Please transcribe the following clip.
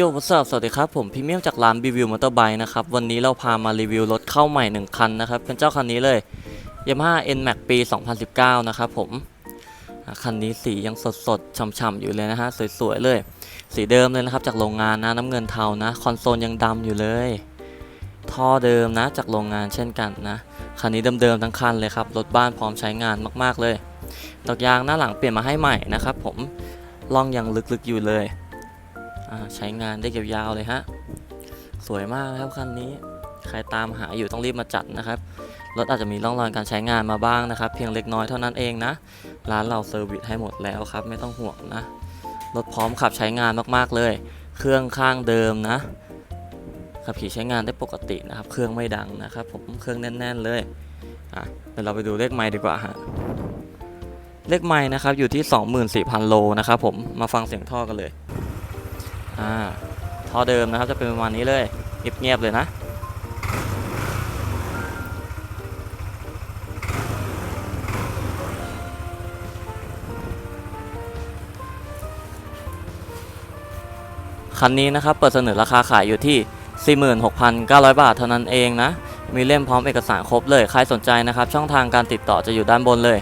โยวัสสวัสดีครับผมพรีเมียมจากร้านรีวิวมอเตอร์ไบค์นะครับ วันนี้เราพามารีวิวรถเข้าใหม่ 1 คันนะครับ เป็นเจ้าคันนี้เลย Yamaha NMAX ปี 2019 นะครับผม คันนี้สียังสดๆฉ่ำๆอยู่เลยนะฮะ สวย ๆ เลย สีเดิมเลยนะครับ จากโรงงานนะน้ำเงินเทานะ คอนโซลยังดำอยู่เลย ท่อเดิมนะจากโรงงานเช่นกันนะ คันนี้เดิมๆทั้งคันเลยครับรถบ้านพร้อมใช้งานมากๆเลยดอกยางหน้าหลังเปลี่ยนมาให้ใหม่นะครับผมล่องยังลึกๆอยู่เลย ใช้งานได้ยาวๆเลยฮะ สวยมากนะครับคันนี้ ใครตามหาอยู่ต้องรีบมาจัดนะครับ รถอาจจะมีร่องรอยการใช้งานมาบ้างนะครับ เพียงเล็กน้อยเท่านั้นเองนะ ร้านเราเซอร์วิสให้หมดแล้วครับ ไม่ต้องห่วงนะ รถพร้อมขับใช้งานมากๆเลย เครื่องข้างเดิมนะ ขับขี่ใช้งานได้ปกตินะครับ เครื่องไม่ดังนะครับ ผม เครื่องแน่น ๆ เลย อะ เดี๋ยวเราไปดูเลขไมล์ดีกว่าฮะเลขไมล์นะครับอยู่ที่ 24,000 โลนะครับผม มาฟังเสียงท่อกันเลย อ่าท่อเดิมนะครับจะเป็นประมาณนี้เลยเงียบๆเลยนะคันนี้นะครับเปิดเสนอราคาขายอยู่ที่ 46,900 บาทเท่านั้นเองนะ มีเล่มพร้อมเอกสารครบเลย ใครสนใจนะครับ ช่องทางการติดต่อจะอยู่ด้านบนเลย